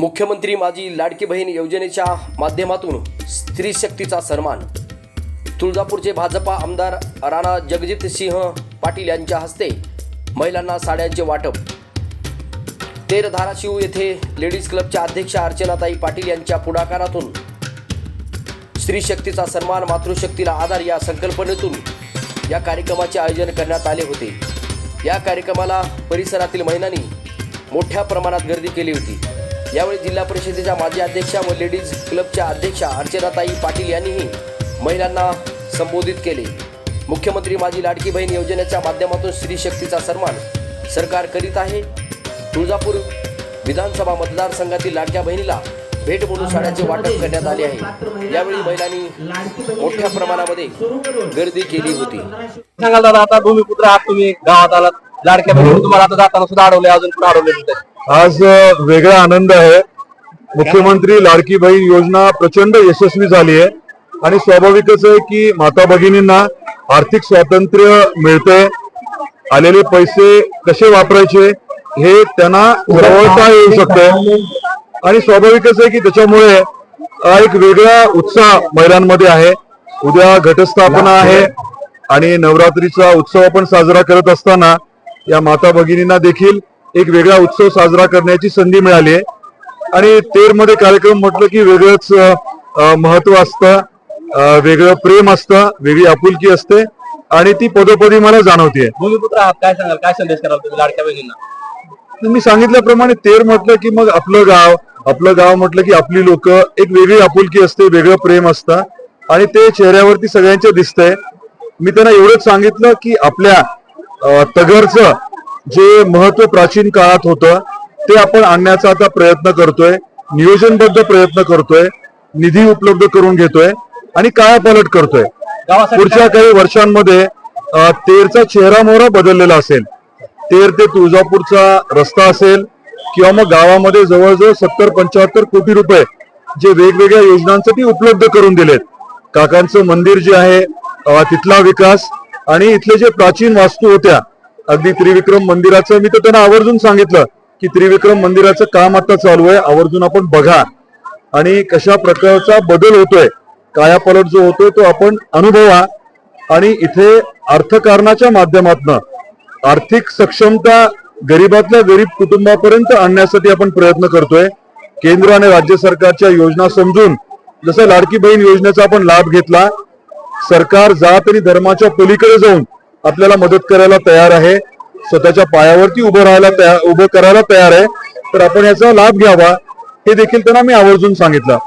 मुख्यमंत्री माझी लाडकी बहीण योजनेच्या माध्यमातून स्त्री शक्तीचा सन्मान. तुळजापूरचे भाजपा आमदार राणा जगजित सिंह पाटील यांच्या हस्ते महिलांना साड्यांचे वाटप. तेर धाराशिव येथे लेडीज क्लबच्या अध्यक्षा अर्चनाताई पाटील यांच्या पुढाकारातून स्त्री शक्तीचा सन्मान मातृशक्तीला आधार या संकल्पनेतून या कार्यक्रमाचे आयोजन करण्यात आले होते. या कार्यक्रमाला परिसरातील महिलांनी मोठ्या प्रमाणात गर्दी केली होती. यावेळी जिल्हा परिषदेच्या माजी अध्यक्षा व लेडीज क्लबच्या अध्यक्षा अर्चनाताई पाटील यांनीही महिलांना संबोधित केले. मुख्यमंत्री माझी लाडकी बहीण योजनेच्या माध्यमातून स्त्री शक्तीचा सन्मान सरकार करीत आहे. तुळजापूर विधानसभा मतदारसंघातील लाडक्या बहिणीला भेट म्हणून साड्याचे वाटप करण्यात आले आहे. यावेळी महिलांनी मोठ्या प्रमाणामध्ये गर्दी केली होती. सांगाल दादा आता भूमिपुत्र आहात तुम्ही. गावात आलात. लाडक्या बहिणी तुम्हाला आता जाताना सुद्धा अडवले अजून पण अडवले आज वेगळा आनंद आहे. मुख्यमंत्री लाडकी बहीण योजना प्रचंड यशस्वी झाली आहे. आणि स्वाभाविकच आहे की माता भगिनींना आर्थिक स्वातंत्र्य मिळतंय. आलेले पैसे कसे वापरायचे हे त्यांना जवळता येऊ शकते आणि स्वाभाविकच आहे की त्याच्यामुळे हा एक वेगळा उत्साह महिलांमध्ये आहे. उद्या घटस्थापना आहे. आणि नवरात्रीचा उत्सव आपण साजरा करत असताना या माता भगिनींना देखील एक वेगळा उत्सव साजरा करण्याची संधी मिळाली आहे. आणि तेरमध्ये कार्यक्रम म्हटलं की वेगळंच महत्त्व असतं वेगळं प्रेम असतं वेगळी आपुलकी असते आणि ती पदोपदी मला जाणवतीये. भूमिपुत्र आहात काय सांगाल काय संदेश कराल तुम्ही लाडक्या बहिणींना? मी सांगितल्याप्रमाणे तेर म्हटलं की मग आपलं गाव आपलं गाव म्हटलं की आपली लोक एक वेगळी आपुलकी असते वेगळं प्रेम असतं आणि ते चेहऱ्यावरती सगळ्यांच्या दिसतंय. मी त्यांना एवढंच सांगितलं की आपल्या तगरचं जे महत्त्व प्राचीन काळात होतं ते आपण आणण्याचा आता प्रयत्न करतोय नियोजनबद्ध प्रयत्न करतोय निधी उपलब्ध करून घेतोय आणि कायापालट करतोय. पुढच्या काही वर्षांमध्ये तेरचा चेहरा मोहरा बदललेला असेल. तेर ते तुळजापूरचा रस्ता असेल किंवा मग गावामध्ये जवळजवळ सत्तर पंच्याहत्तर कोटी रुपये जे वेगवेगळ्या योजनांसाठी उपलब्ध करून दिलेत. काकांचं मंदिर जे आहे तिथला विकास आणि इथले जे प्राचीन वास्तू होत्या अगदी त्रिविक्रम मंदिराचं मी तर त्यांना आवर्जून सांगितलं की त्रिविक्रम मंदिराचं काम आता चालू आहे आवर्जून आपण बघा. आणि कशा प्रकारचा बदल होतोय कायापलट जो होतोय तो आपण अनुभवा. आणि इथे अर्थकारणाच्या माध्यमातून आर्थिक सक्षमता गरीबातल्या गरीब कुटुंबापर्यंत आणण्यासाठी आपण प्रयत्न करतोय. केंद्र आणि राज्य सरकारच्या योजना समजून जसं लाडकी बहीण योजनेचा आपण लाभ घेतला सरकार जात आणि धर्माच्या पलीकडे जाऊन आपल्याला मदत करायला तयार आहे. स्वतःच्या पायावरती उभं राहायला तयार उभं करायला तयार आहे. तर आपण याचा लाभ घ्यावा हे देखील त्यांना मी आवर्जून सांगितलं.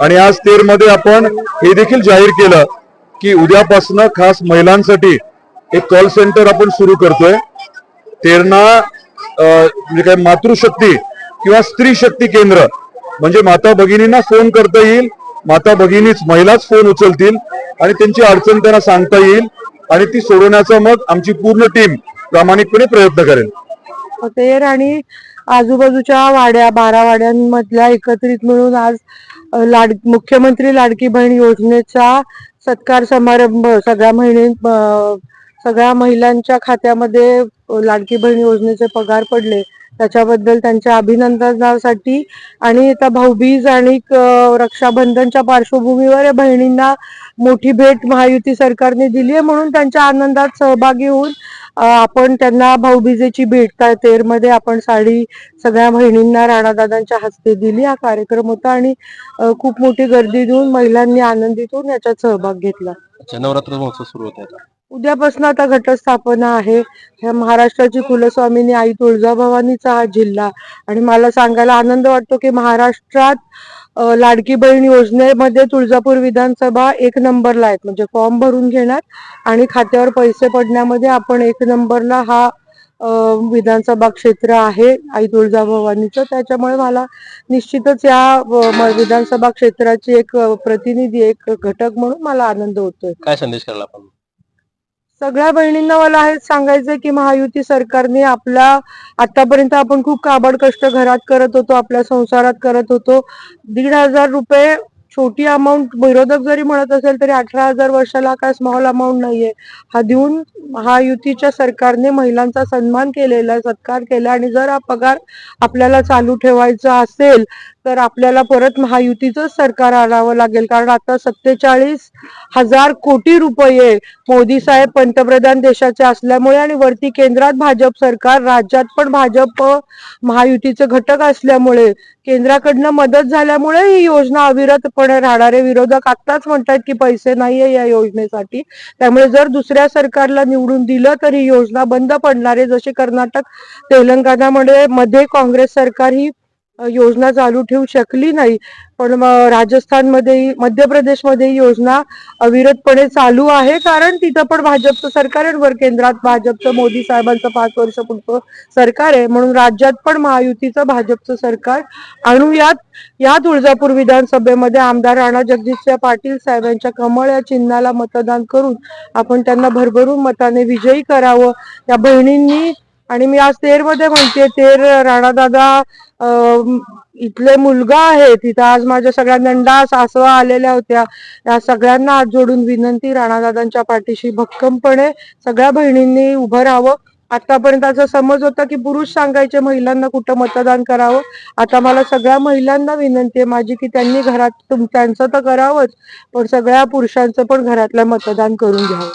आणि आज तेरमध्ये आपण हे देखील जाहीर केलं की उद्यापासून खास महिलांसाठी एक कॉल सेंटर आपण सुरू करतोय. तेरणा अं, म्हणजे काय मातृशक्ती किंवा स्त्री शक्ती केंद्र. म्हणजे माता भगिनींना फोन करता येईल. माता भगिनीच महिलाच फोन उचलतील. आणि त्यांची अडचण त्यांना सांगता येईल. आणि ती सोडवण्याचा मग आमची पूर्ण टीम प्रामाणिकपणे प्रयत्न करेल. तेर आणि आजूबाजूच्या वाड्या बारा वाड्यांमधल्या एकत्रित मिळून आज लाड मुख्यमंत्री लाडकी बहीण योजनेचा सत्कार समारंभ सगळ्या महिने सगळ्या महिलांच्या खात्यामध्ये लाडकी बहीण योजनेचे पगार पडले त्याच्याबद्दल त्यांच्या अभिनंदनासाठी आणि आता भाऊबीज आणि रक्षाबंधनच्या पार्श्वभूमीवर या बहिणींना मोठी भेट महायुती सरकारने दिली आहे म्हणून त्यांच्या आनंदात सहभागी होऊन आपण त्यांना भाऊबीजेची भेट काय तेरमध्ये आपण साडी सगळ्या बहिणींना राणादादांच्या हस्ते दिली. हा कार्यक्रम होता आणि खूप मोठी गर्दी देऊन महिलांनी आनंदित होऊन याच्यात सहभाग घेतला. नवरात्र महोत्सव सुरू होता उद्यापासून आता घटस्थापना आहे. ह्या महाराष्ट्राची कुलस्वामिनी आई तुळजाभवानीचा हा जिल्हा. आणि मला सांगायला आनंद वाटतो की महाराष्ट्रात लाडकी बहीण योजनेमध्ये तुळजापूर विधानसभा एक नंबरला आहेत. म्हणजे फॉर्म भरून घेणार आणि खात्यावर पैसे पडण्यामध्ये आपण एक नंबरला हा विधानसभा क्षेत्र आहे आई तुळजाभवानीचं. त्याच्यामुळे मला निश्चितच या विधानसभा क्षेत्राची एक प्रतिनिधी एक घटक म्हणून मला आनंद होतोय. काय संदेश करायला आपण? सगळ्या बहिणींना मला हेच सांगायचंय की महायुती सरकारने आपला आतापर्यंत आपण खूप काबड कष्ट घरात करत होतो आपल्या संसारात करत होतो. दीड हजार रुपये छोटी अमाऊंट विरोधक जरी म्हणत असेल तरी अठरा हजार वर्षाला काय स्मॉल अमाऊंट नाहीये. हा देऊन महायुतीच्या सरकारने महिलांचा सन्मान केलेला आहे सत्कार केला आणि जर हा पगार आपल्याला चालू ठेवायचा असेल तर आपल्याला परत महायुतीचं सरकार आणावं लागेल. कारण आता सत्तेचाळीस हजार कोटी रुपये मोदी साहेब पंतप्रधान देशाचे असल्यामुळे आणि वरती केंद्रात भाजप सरकार राज्यात पण भाजप महायुतीचे घटक असल्यामुळे केंद्राकडनं मदत झाल्यामुळे ही योजना अविरतपणे राहणारे विरोधक आत्ताच म्हणतात की पैसे नाहीये या योजनेसाठी. त्यामुळे जर दुसऱ्या सरकारला निवडून दिलं तर ही योजना बंद पडणार आहे. जशी कर्नाटक तेलंगणामध्ये मध्ये काँग्रेस सरकार ही योजना चालू ठेवू शकली नाही. पण मग राजस्थानमध्ये मध्य प्रदेशमध्ये योजना अविरतपणे चालू आहे. कारण तिथं पण भाजपचं सरकार आहे वर केंद्रात भाजपचं मोदी साहेबांचं पाच वर्ष पुढचं सरकार आहे. म्हणून राज्यात पण महायुतीचं भाजपचं सरकार आणूयात. या तुळजापूर विधानसभेमध्ये आमदार राणा जगजितसिंह पाटील साहेबांच्या कमळ या चिन्हाला मतदान करून आपण त्यांना भरभरून मताने विजयी करावं. या बहिणींनी आणि मी आज तेरमध्ये म्हणते तेर राणादादा इथले मुलगा आहे तिथं आज माझ्या सगळ्या नंडा सासवा आलेल्या होत्या. या सगळ्यांना हात जोडून विनंती राणादादांच्या पाठीशी भक्कमपणे सगळ्या बहिणींनी उभं राहावं. आतापर्यंत असा समज होता की पुरुष सांगायचे महिलांना कुठं मतदान करावं? आता मला सगळ्या महिलांना विनंती आहे माझी की त्यांनी घरात त्यांचं तर करावंच पण सगळ्या पुरुषांचं पण घरातलं मतदान करून घ्यावं.